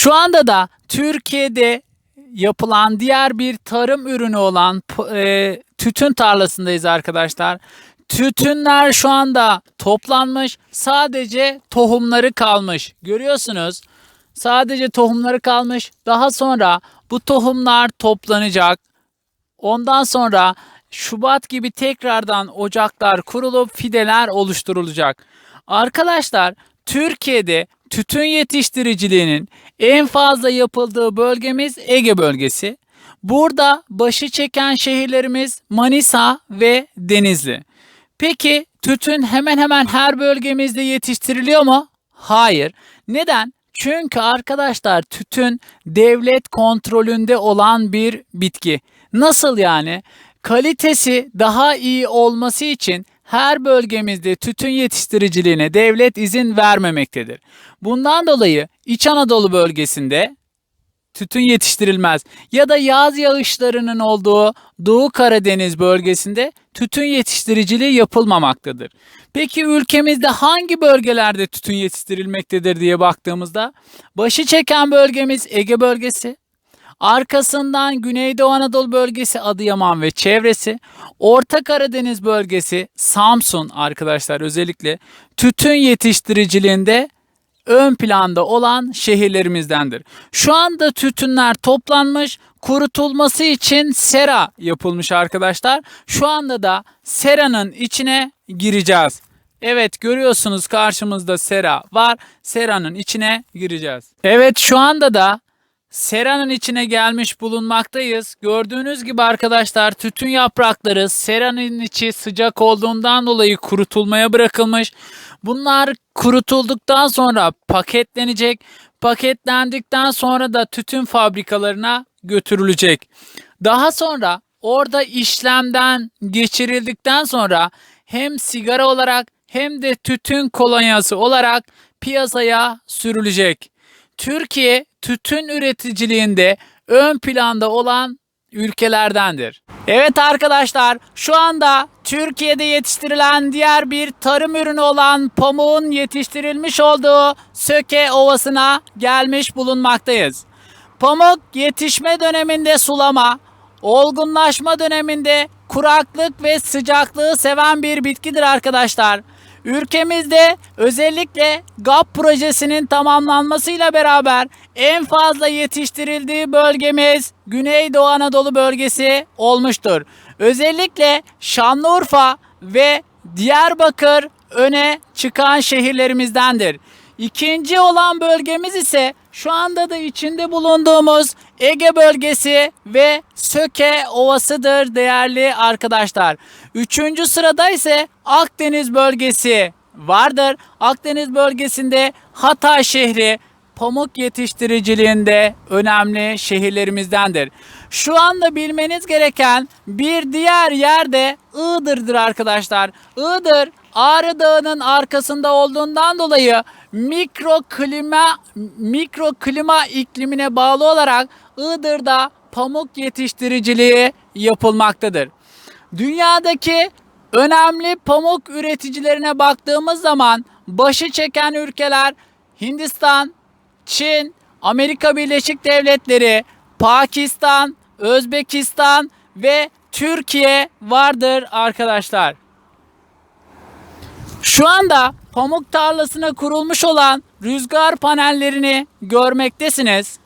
Şu anda da Türkiye'de yapılan diğer bir tarım ürünü olan e, tütün tarlasındayız arkadaşlar. Tütünler şu anda toplanmış. Sadece tohumları kalmış. Görüyorsunuz. Sadece tohumları kalmış. Daha sonra bu tohumlar toplanacak. Ondan sonra Şubat gibi tekrardan ocaklar kurulup fideler oluşturulacak. Arkadaşlar Türkiye'de tütün yetiştiriciliğinin en fazla yapıldığı bölgemiz Ege bölgesi. Burada başı çeken şehirlerimiz Manisa ve Denizli. Peki tütün hemen hemen her bölgemizde yetiştiriliyor mu? Hayır. Neden? Çünkü arkadaşlar tütün devlet kontrolünde olan bir bitki. Nasıl yani? Kalitesi daha iyi olması için her bölgemizde tütün yetiştiriciliğine devlet izin vermemektedir. Bundan dolayı İç Anadolu bölgesinde tütün yetiştirilmez. Ya da yaz yağışlarının olduğu Doğu Karadeniz bölgesinde tütün yetiştiriciliği yapılmamaktadır. Peki ülkemizde hangi bölgelerde tütün yetiştirilmektedir diye baktığımızda başı çeken bölgemiz Ege bölgesi, Arkasından Güneydoğu Anadolu bölgesi Adıyaman ve çevresi, Orta Karadeniz bölgesi Samsun arkadaşlar özellikle tütün yetiştiriciliğinde ön planda olan şehirlerimizdendir. Şu anda tütünler toplanmış, kurutulması için sera yapılmış arkadaşlar. Şu anda da seranın içine gireceğiz. Evet görüyorsunuz karşımızda sera var. Seranın içine gireceğiz. Evet şu anda da seranın içine gelmiş bulunmaktayız. Gördüğünüz gibi arkadaşlar tütün yaprakları seranın içi sıcak olduğundan dolayı kurutulmaya bırakılmış. Bunlar kurutulduktan sonra paketlenecek. Paketlendikten sonra da tütün fabrikalarına götürülecek. Daha sonra orada işlemden geçirildikten sonra hem sigara olarak hem de tütün kolonyası olarak piyasaya sürülecek. Türkiye tütün üreticiliğinde ön planda olan ülkelerdendir. Evet arkadaşlar şu anda Türkiye'de yetiştirilen diğer bir tarım ürünü olan pamuğun yetiştirilmiş olduğu Söke Ovası'na gelmiş bulunmaktayız. Pamuk yetişme döneminde sulama, olgunlaşma döneminde kuraklık ve sıcaklığı seven bir bitkidir arkadaşlar. Ülkemizde özellikle GAP projesinin tamamlanmasıyla beraber en fazla yetiştirildiği bölgemiz Güneydoğu Anadolu bölgesi olmuştur. Özellikle Şanlıurfa ve Diyarbakır öne çıkan şehirlerimizdendir. İkinci olan bölgemiz ise şu anda da içinde bulunduğumuz Ege bölgesi ve Söke Ovası'dır değerli arkadaşlar. Üçüncü sırada ise Akdeniz bölgesi vardır. Akdeniz bölgesinde Hatay şehri pamuk yetiştiriciliğinde önemli şehirlerimizdendir. Şu anda bilmeniz gereken bir diğer yer de Iğdır'dır arkadaşlar. Iğdır Ağrı Dağı'nın arkasında olduğundan dolayı mikro klima mikro klima iklimine bağlı olarak Iğdır'da pamuk yetiştiriciliği yapılmaktadır. Dünyadaki önemli pamuk üreticilerine baktığımız zaman başı çeken ülkeler Hindistan, Çin, Amerika Birleşik Devletleri, Pakistan, Özbekistan ve Türkiye vardır arkadaşlar. Şu anda pamuk tarlasına kurulmuş olan rüzgar panellerini görmektesiniz.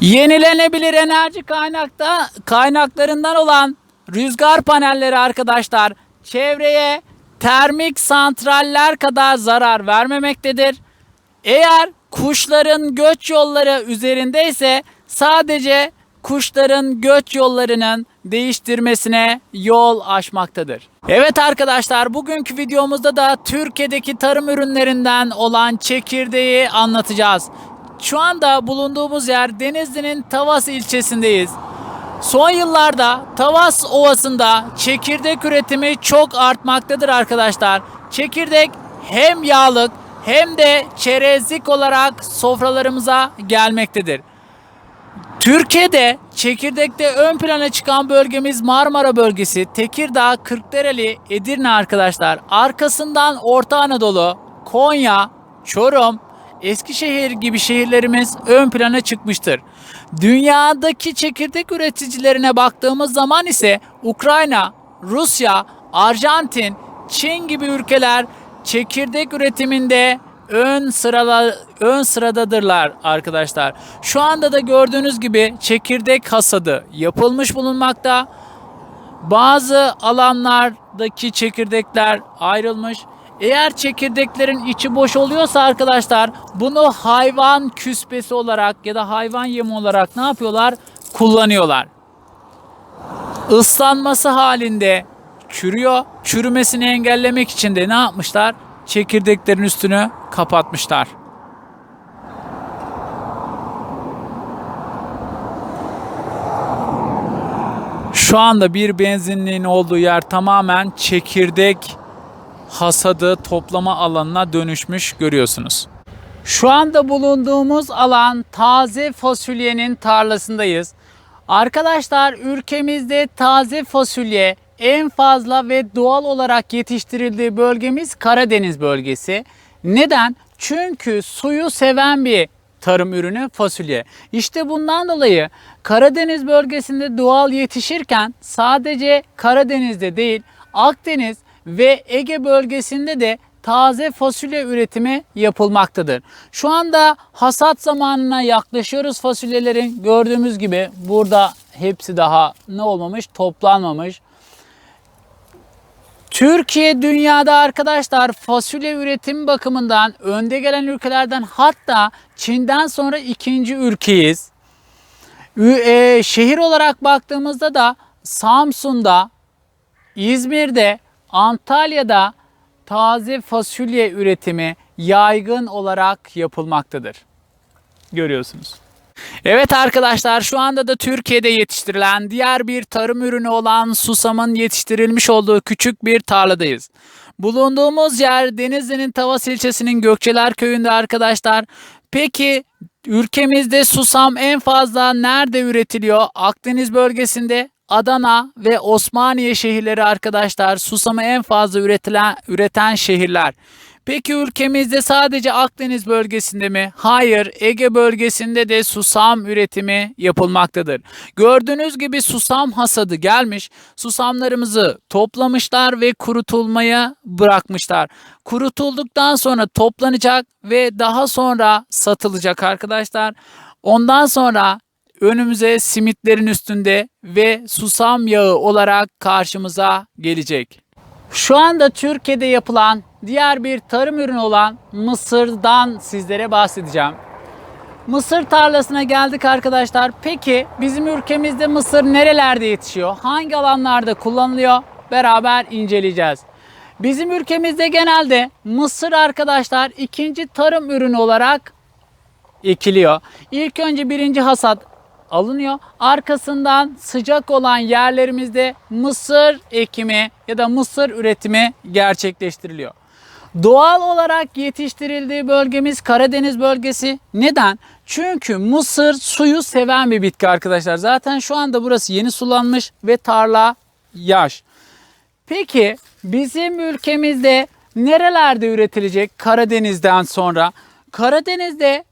Yenilenebilir enerji kaynakta kaynaklarından olan rüzgar panelleri arkadaşlar çevreye termik santraller kadar zarar vermemektedir. Eğer kuşların göç yolları üzerindeyse sadece kuşların göç yollarının değiştirmesine yol açmaktadır. Evet arkadaşlar bugünkü videomuzda da Türkiye'deki tarım ürünlerinden olan çekirdeği anlatacağız. Şu anda bulunduğumuz yer Denizli'nin Tavas ilçesindeyiz. Son yıllarda Tavas Ovası'nda çekirdek üretimi çok artmaktadır arkadaşlar. Çekirdek hem yağlık hem de çerezlik olarak sofralarımıza gelmektedir. Türkiye'de çekirdekte ön plana çıkan bölgemiz Marmara bölgesi, Tekirdağ, Kırklareli, Edirne arkadaşlar. Arkasından Orta Anadolu, Konya, Çorum, Eskişehir gibi şehirlerimiz ön plana çıkmıştır. Dünyadaki çekirdek üreticilerine baktığımız zaman ise Ukrayna, Rusya, Arjantin, Çin gibi ülkeler çekirdek üretiminde ön sırala ön sıradadırlar arkadaşlar. Şu anda da gördüğünüz gibi çekirdek hasadı yapılmış bulunmakta. Bazı alanlardaki çekirdekler ayrılmış. Eğer çekirdeklerin içi boş oluyorsa arkadaşlar bunu hayvan küspesi olarak ya da hayvan yemi olarak ne yapıyorlar? Kullanıyorlar. Islanması halinde çürüyor. Çürümesini engellemek için de ne yapmışlar? Çekirdeklerin üstünü kapatmışlar. Şu anda bir benzinliğin olduğu yer tamamen çekirdek hasadı toplama alanına dönüşmüş görüyorsunuz. Şu anda bulunduğumuz alan taze fasulyenin tarlasındayız. Arkadaşlar ülkemizde taze fasulye en fazla ve doğal olarak yetiştirildiği bölgemiz Karadeniz bölgesi. Neden? Çünkü suyu seven bir tarım ürünü fasulye. İşte bundan dolayı Karadeniz bölgesinde doğal yetişirken sadece Karadeniz'de değil Akdeniz ve Ege bölgesinde de taze fasulye üretimi yapılmaktadır. Şu anda hasat zamanına yaklaşıyoruz fasulyelerin. Gördüğümüz gibi burada hepsi daha ne olmamış? Toplanmamış. Türkiye dünyada arkadaşlar fasulye üretim bakımından önde gelen ülkelerden hatta Çin'den sonra ikinci ülkeyiz. E, şehir olarak baktığımızda da Samsun'da, İzmir'de, Antalya'da taze fasulye üretimi yaygın olarak yapılmaktadır. Görüyorsunuz. Evet arkadaşlar şu anda da Türkiye'de yetiştirilen diğer bir tarım ürünü olan susamın yetiştirilmiş olduğu küçük bir tarladayız. Bulunduğumuz yer Denizli'nin Tavas ilçesinin Gökçeler köyünde arkadaşlar. Peki ülkemizde susam en fazla nerede üretiliyor? Akdeniz bölgesinde Adana ve Osmaniye şehirleri arkadaşlar susamı en fazla üretilen üreten şehirler. Peki ülkemizde sadece Akdeniz bölgesinde mi? Hayır, Ege bölgesinde de susam üretimi yapılmaktadır. Gördüğünüz gibi susam hasadı gelmiş. Susamlarımızı toplamışlar ve kurutulmaya bırakmışlar. Kurutulduktan sonra toplanacak ve daha sonra satılacak arkadaşlar. Ondan sonra önümüze simitlerin üstünde ve susam yağı olarak karşımıza gelecek. Şu anda Türkiye'de yapılan diğer bir tarım ürünü olan mısırdan sizlere bahsedeceğim. Mısır tarlasına geldik arkadaşlar. Peki bizim ülkemizde mısır nerelerde yetişiyor? Hangi alanlarda kullanılıyor? Beraber inceleyeceğiz. Bizim ülkemizde genelde mısır arkadaşlar ikinci tarım ürünü olarak ekiliyor. İlk önce birinci hasat alınıyor. Arkasından sıcak olan yerlerimizde mısır ekimi ya da mısır üretimi gerçekleştiriliyor. Doğal olarak yetiştirildiği bölgemiz Karadeniz bölgesi. Neden? Çünkü mısır suyu seven bir bitki arkadaşlar. Zaten şu anda burası yeni sulanmış ve tarla yaş. Peki bizim ülkemizde nerelerde üretilecek Karadeniz'den sonra? Karadeniz'de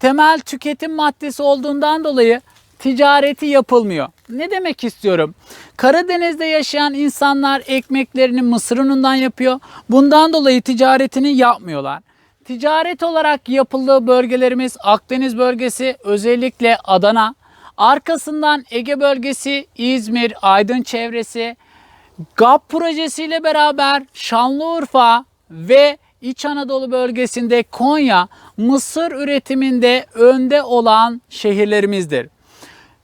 temel tüketim maddesi olduğundan dolayı ticareti yapılmıyor. Ne demek istiyorum? Karadeniz'de yaşayan insanlar ekmeklerini mısır unundan yapıyor. Bundan dolayı ticaretini yapmıyorlar. Ticaret olarak yapıldığı bölgelerimiz Akdeniz bölgesi özellikle Adana. Arkasından Ege bölgesi İzmir, Aydın çevresi. GAP projesiyle beraber Şanlıurfa ve İç Anadolu bölgesinde Konya mısır üretiminde önde olan şehirlerimizdir.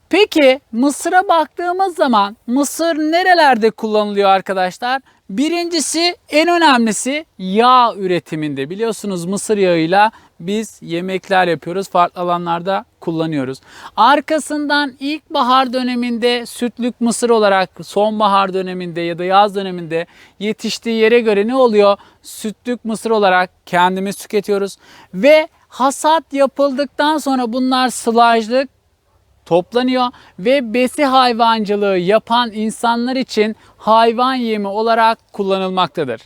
Peki Mısır'a baktığımız zaman Mısır nerelerde kullanılıyor arkadaşlar? Birincisi en önemlisi yağ üretiminde. Biliyorsunuz mısır yağıyla biz yemekler yapıyoruz. Farklı alanlarda kullanıyoruz. Arkasından ilkbahar döneminde sütlük mısır olarak sonbahar döneminde ya da yaz döneminde yetiştiği yere göre ne oluyor? Sütlük mısır olarak kendimiz tüketiyoruz. Ve hasat yapıldıktan sonra bunlar sılajlık toplanıyor ve besi hayvancılığı yapan insanlar için hayvan yemi olarak kullanılmaktadır.